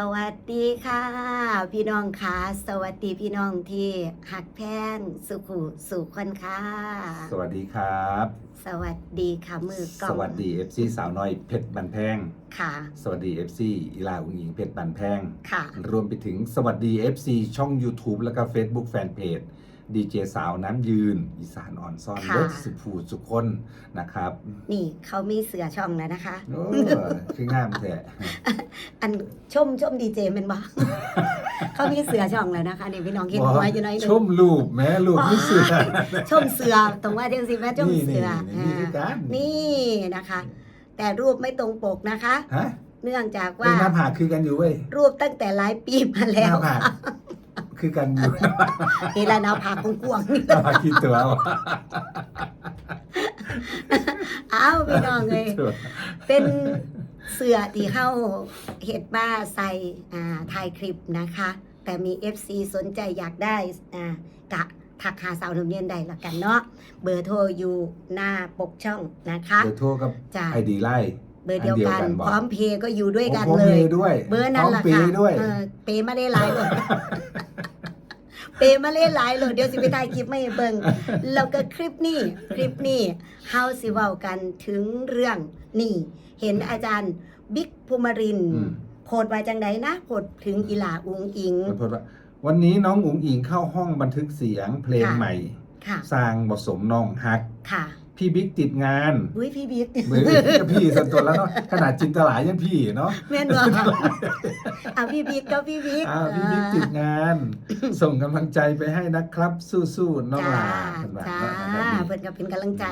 สวัสดีค่ะ พี่น้องค่ะสวัสดีพี่น้องที่หักแพงสุขุสุขคนค่ะ สวัสดีครับ สวัสดีค่ะมือกล้องสวัสดี FC สาวน้อยเพชรบันแพงค่ะ สวัสดี FC อีลาอุงหญิงเพชรบันแพงค่ะ รวมไปถึงสวัสดี FC ช่อง YouTube แล้วก็ Facebook Fanpage ดีเจสาวน้ำยืน อีสานอ่อนซ่อนค่ะ เลิศสุภูสุคนนะครับนี่เขามีเสือช่องแล้วนะคะ โอ้คืองามแท้อันชมชมดีเจเป็นบ่เขามีเสือช่องแล้วนะคะนี่พี่น้องเห็นหัวอยู่น้อยหนึชงมรูปแม่รูปนี่เสือชมเสือตรงว่าเดียงสิแม่ชมเสือนี่นี่นี่อ่ากันนี่นะคะ แต่รูปไม่ตรงปกนะคะ ฮะเนื่องจากเป็นว่าหน้าผากคือกันอยู่เว้ยรูปตั้งแต่หลายปีมาหแล้ว น้าผาก คือกันอยู่ นี่แหละแนวผากกวางๆนี่หน้าผากคิดตัววะอ้าวพี่น้องเลยเป็นเสือที่เข้าเห็ดบ้าใส่อ่าถ่ายคลิปนะคะ แต่มี FC สนใจอยากได้อ่ากะทักหาสาวหนุ่มเย็นได้ละกันเนาะเบอร์โทรอยู่หน้าปกช่องนะคะเดี๋ยวโทรกับจ้ะไอดีไล่ เบอร์เดียวกัน อันเดียวกันบอก พร้อมเพย์ก็อยู่ด้วยกันโอ้เลพร้อมยพด้วยเบอร์นั่นแหละพร้อมค่ะเปย์ด้วย เออเปย์มาได้หลายเลย เปย์มาเล่นหลายเลยเดี๋ยวสิไปถ่ายคลิปไม่เบิ่งแล้วก็คลิปนี้คลิปนี้เฮาสิเว้ากันถึงเรื่องนี่ เห็นอาจารย์บิ๊กภูมิรินทร์อืม โพดไว้จังใดนะโพดถึงอีหลาอุงอิงขอโทษว่าวันนี้น้องอุ๋งอิงเข้าห้องบันทึกเสียงเพลงค่ะ ใหม่ค่ะ สร้างบทสมน้องฮัก ค่ะ พี่บิ๊กติดงานอุ้ยพี่บิ๊กมือก็พี่ส่วนตัวแล้วเนาะขนาดจินตลายังพี่เนาะแม่นบ่อะพี่บิ๊กก็พี่บิ๊กอ้าวพี่บิ๊กติดงาน ส่งกำลังใจไปให้นะครับ สู้ๆน้องหลาเพิ่นว่าจ้าเนาะนะครับเพิ่นก็เป็นกำลังใจ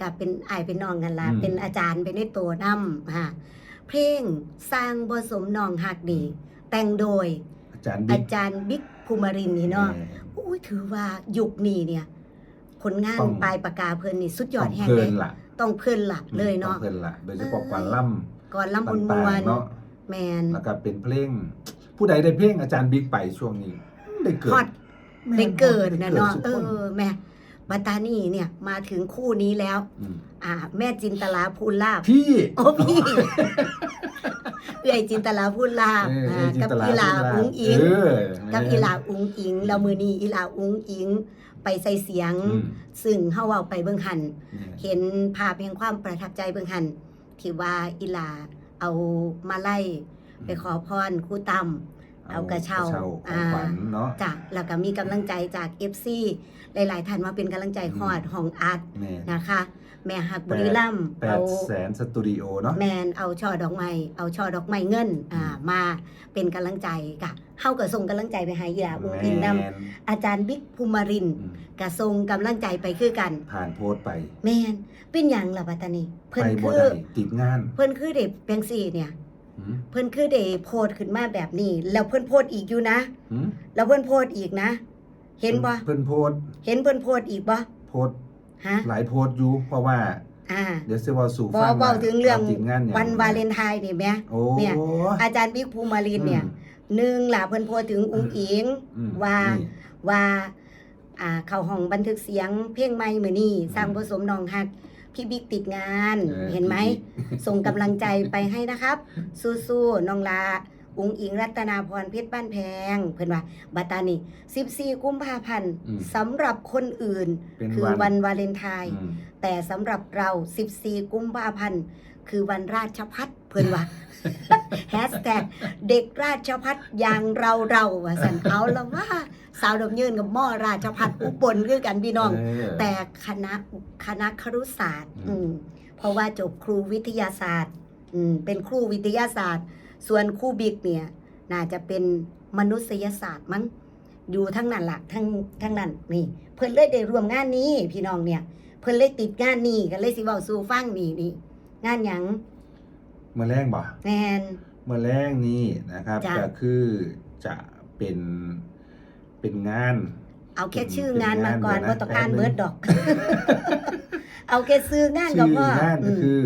กับเป็นอายเป็นน้องกันล่ะอืมเป็นอาจารย์เป็นในตัวนำค่ะเพลงสร้างบ่สมน้องฮักนี่แต่งโดย อาจารย์อาบิ๊กจารย์บิ๊กภูมิรินทร์นี่เนาะอุ้ยถือว่ายุคนี้เนี่ย ผลงานต้อง ปลายปากกาเพิ่นนี่สุดยต้ออดงแฮงเพลิเลนยล่ะต้องเพิ่นละเลยเนาะ ต้องเพลินล่ะโดยเฉพาะเอ้ยกวารล่ก่อนำลำบุญมต่างวลๆเนาะแมน แล้วก็เป็นเพลง ผู้ใดได้เพลงอาจารย์บิ๊กไปช่วงนี้ ได้เกิดฮอตได้เกิดนะเนาะได้เอกิดทุกคอแม่ บัตตานี่เนี่ยมาถึงคู่นี้แล้วมอ่า แม่จินตลาพูนลาบพี่ โอ้พี่เอื้อยจินตลาพูนลาบเอออ่าเอจินกับตลาอีหลาพูดอุ้งอิงเออกับอีหลาอุ้งอิงแล้วมือนี้อีหลาอุ้งอิง ไปใส่เสียงอืมซึ่งเฮาเว้าไปเบิ่งหันเนี่ยเห็นภาพแห่งความประทับใจเบิ่งหันที่ว่าอีหลาเอามาไล่ไปขอพรครูตั้ม เอากระเช้าของขวัญเนาะจ้ะแล้วก็มีกำลังใจจาก FC หลายๆท่านมาเป็นกำลังใจฮอดของอาร์ตแม่นะคะ แม่ฮักบุรีรัมย์แปเอาดแสนสตูดิโอเนาะแมนเอาช่อดอกไม้เอาช่อดอกไม้เงินอ่าอืมมาเป็นกำลังใจกะเฮาก็ส่งกำลังใจไปให้อีหลาอุ้งอิงนำแม่นอาจารย์บิ๊กภูมิรินทร์อืมก็ส่งกำลังใจไปคือกัน ผ่านโพสต์ไป แมนเป็นหยังล่ะบัดตานี้เพิ่ไปนบ่คือได้ติดงาน เพิ่นคือเด็กเป็นสี่เนี่ยหืม เพิ่นคือเด็โพสต์ขึ้นมาแบบนี้ แล้วเพิ่นโพสต์อีกอยู่นะหืมแล้วเพิ่นโพสต์อีกนะ เห็นบ่เพิ่นโพสต์เห็นเพิ่นโพสต์อีกบ่โพสต์ฮะหลายโพสต์อยู่เพราะว่าอ่าเดี๋ยวสิเว่าสู่บอฟังเว้าถึงเรื่องติดงานหยังวันวาเลนไทน์นี่แหมโอ้เนี่ยอาจารย์บิ๊กภูมิรินทร์เนี่ยหนึ่งล่ะเพิ่นโพสต์ถึงอุ้งอิงอืมว่านี่ว่า อ่า เข้าห้องบันทึกเสียง เพลงใหม่มื้อนี้อืมสร้างผสมน้องฮัก พี่บิ๊กติดงานออเห็นไหมส่งกำลังใจไปให้นะครับ สู้ๆน้องลา อุงอิงรัตนาพรเพชรบ้านแพง เพิ่นว่าบัตตานี่ 14 กุมภาพันธ์อืม สำหรับคนอื่น เป็นคือวันวาเลนไทน์ อืมแต่สำหรับเรา 14 กุมภาพันธ์ คือวันราชพัฒ เพิ่นว่าแฮชแท็กเด็กราชพัฒอย่างเราเราว่าสันเอาแล้วว่า สาวดมยืนกับหม้อราชพัฒอุบลคือกันพี่น้องเออแต่คณะคณะครุศาสตร์อืมอืมเพราะว่าจบครูวิทยาศาสตร์ อืมเป็นครูวิทยาศาสตร์ ส่วนครูบิ๊กเนี่ย น่าจะเป็นมนุษยศาสตร์มั้งอยู่ทั้งนั้นละทั้งทั้งนั้นนี่ เพิ่นเลยได้ร่วมงานนี้ พี่น้องเนี่ย เพิ่นเลยติดงานนี้ก็เลยสิเว้าสู่ฟังนี่นี่งานหยัง เมื่อแรงบ่แมน เมื่อแรงนี้นะครับจ้ะ ก็คือจะเป็นเป็นงาน เอาแค่ชื่องานมาก่อนเป็นงานบ่ต้องอ่านเดี๋เบิยวนะดดอก เอาแค่ซื้องานก็ชื่อพองานก็มคือ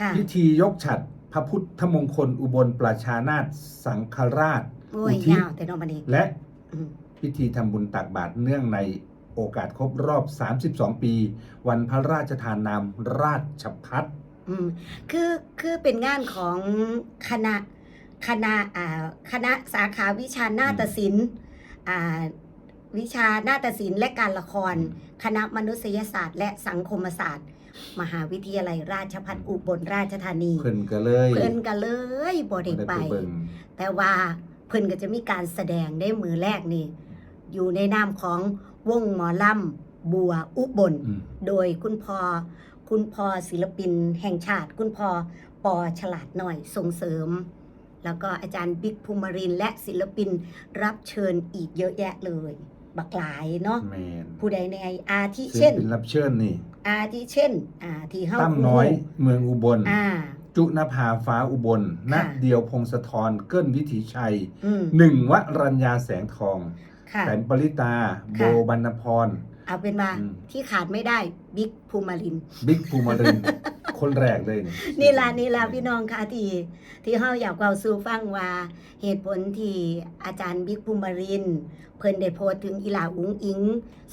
ค่ะ พิธียกฉัดพระพุทธมงคลอุบลประชานาถสังฆราช โอ้ยอุทิศยาวแต่น้องบัดนี้ และอืม พิธีทำบุญตักบาตรเนื่องในโอกาสครบรอบ 32 ปี วันพระราชทานนามราชพัฒ อืมคือคือเป็นงานของคณะคณะอ่าคณะสาขาวิชานาฏศิลป์อ่าวิชานาฏศิลป์และการละคร คณะมนุษยศาสตร์ และสังคมศาสตร์ มหาวิทยาลัยราชภัฏอุบลราชธานีเพิ่นก็เลยเพิ่นก็เลยบ่ได้ไปเบิ่งแต่ว่าเพิ่นก็จะมีการแสดงได้มือแรกนี่ อยู่ในนามของวงหมอลำบัวอุบลอืมโดยคุณพอ คุณพอศิลปินแห่งชาติ คุณพอปอฉลาดหน่อยส่งเสริม แล้วก็อาจารย์บิ๊กภูมิรินทร์และศิลปินรับเชิญอีกเยอะแยะเลย บักหลายเนาะแมนผู้ใดในอาทิศิลเช่นปินรับเชิญนี่ อาทิเช่นอ่าที่เฮาตั้มน้อยเมืองอุบล อ่า จุนภาฟ้าอุบลณค่ะเดียวพงศธรเกิ้ลวิถีชัยอืมหนึ่งวรัญญาแสงทองค่ะ แสนปริตา โบค่ะ บรรณพร เอาเป็นว่าอืม ที่ขาดไม่ได้บิ๊กภูมิรินทร์บิ๊กภูมิรินทร์ คนแรกเลยนี่นี่ล่ะนี่ล่ะพี่น้องค่ะที่ที่เฮาอยากเว้าสู่ฟังว่าเหตุผลที่อาจารย์บิ๊กภูมิรินทร์เพิ่นได้โพสต์ถึงอีหลาอุงอิง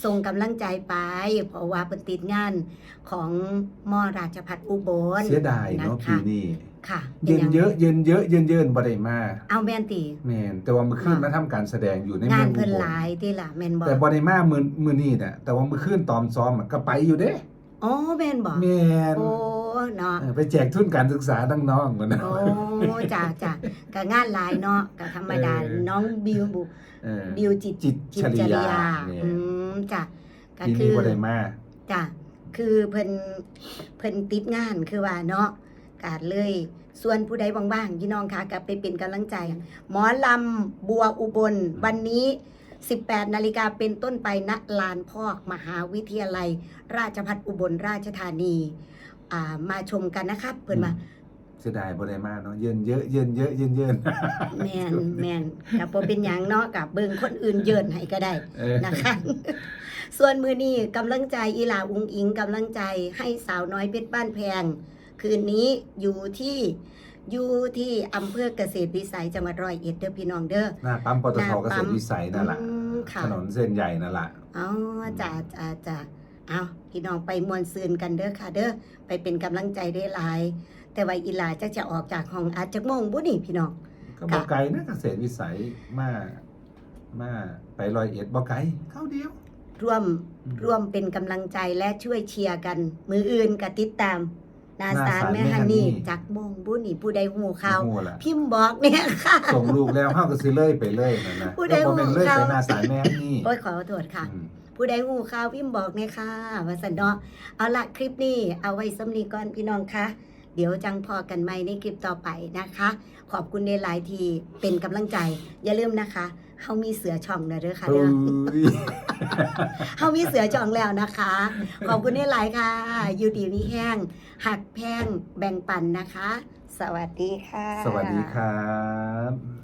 ส่งกำลังใจไป เพราะว่าเพิ่นติดงานของมอราชพัฒอุบล เสียดายเนาะคปีนี้ ค่ะเย็นเยอะเย็นเยอะเย็นเยินบ่ได้มาเอาแม่นติแมนแต่ว่าเมื่อคืนค่ะมาทำการแสดงอยู่ในงาเมืนองอุเพิ่นบลหลายติล่ะแม่นบ่แต่บ่ได้มามื้อมื้อนี้น่ะแต่ว่าเมื่อคืนตอมซ้อมอะก็ไปอยู่เด้อ๋อแม่นบ่แมนโอ้เนาะเออไปแจกทุนการศึกษาน้องๆกันนะโอ้จ้ะจ้ะก็งานหลายเนาะก็ธรรมดาเออน้องบิวบุเออบิวจิตจิตจิตชจริริยายาเนี่ยอืมจ้ะก็ปีคืนี้อบ่ได้มาจ้ะคือเพิ่นเพิ่นติดงานคือว่าเนาะ กาดเลย ส่วนผู้ใดว่างๆพี่น้องคะกลับไปเป็นกำลังใจ หมอลำบัวอุบล วันนี้ 18 นาฬิกาเป็นต้นไปณลานพอกมหาวิทยาลัย ราชภัฏอุบลราชธานีอ่ามาชมกันนะครับเพิ่นว่าเสียดายบ่ได้มาเนาะเยินเยอะเยินเยอะเยินเยินแมนแมนกับบ่เป็นหยังเนาะกับเบิ่งคนอื่นเยินให้ก็ได้เออนะคะส่วนมือนี้กำลังใจอีหลาอุงอิงกำลังใจให้สาวน้อยเพชรบ้านแพง คืนนี้อยู่ที่อยู่ที่อำเภอเกษตรวิสัยจังหวัดร้อยเอ็ดเด้อพี่น้องเด้อหน้าปั๊มปตหน้าทปั๊มเกษตรวิสัยนั่นแหละอืมค่ะถนนเส้นใหญ่นั่นแหละอ๋อจ้าจ้าจ้าเอาพี่น้องไปมวนซืนกันเด้อค่ะ เด้อไปเป็นกำลังใจได้หลาย แต่ว่าอีหลาจะจะออกจากห้องอาจจะโมงบุนี่พี่น้องก็บ่ไกลนะเกษตรวิสัยมามาไปร้อยเอ็ดบ่ไกลเข้าเดียวร่วมอืมร่วมเป็นกำลังใจและช่วยเชียร์กัน มืออื่นกับติดตาม นาสารนาสารแม่แม่ฮัฮันนนี่นี่จากโมงบุนี่ผู้ใดหูข่าวโอ้โหล่ะพิมพ์บอกเนี่ยค่ะส่งลูกแล้วเฮาก็สิเลยไปเลยนั่นนะผู้ใดแล้วบ่แม่นเลยหูไปเขาหน้าสารแม่นี่โอ้ยขอโทษค่ะอืมผู้ใดหูข่าวพิมพ์บอกเนี่ยค่ะว่าสันเนาะเอาละคลิปนี้เอาไว้สำนีก่อนพี่น้องคะ เดี๋ยวจังพอกันใหม่ในคลิปต่อไปนะคะ ขอบคุณในหลายทีเป็นกำลังใจ อย่าลืมนะคะเขามีเสือช่องนะเด้อค่ะเอ้เด้อยเขามีเสือช่องแล้วนะคะ ขอบคุณในหลายค่ะ อยู่ดีมีแห้ง หักแพงแบ่งปันนะคะ สวัสดีค่ะ สวัสดีครับ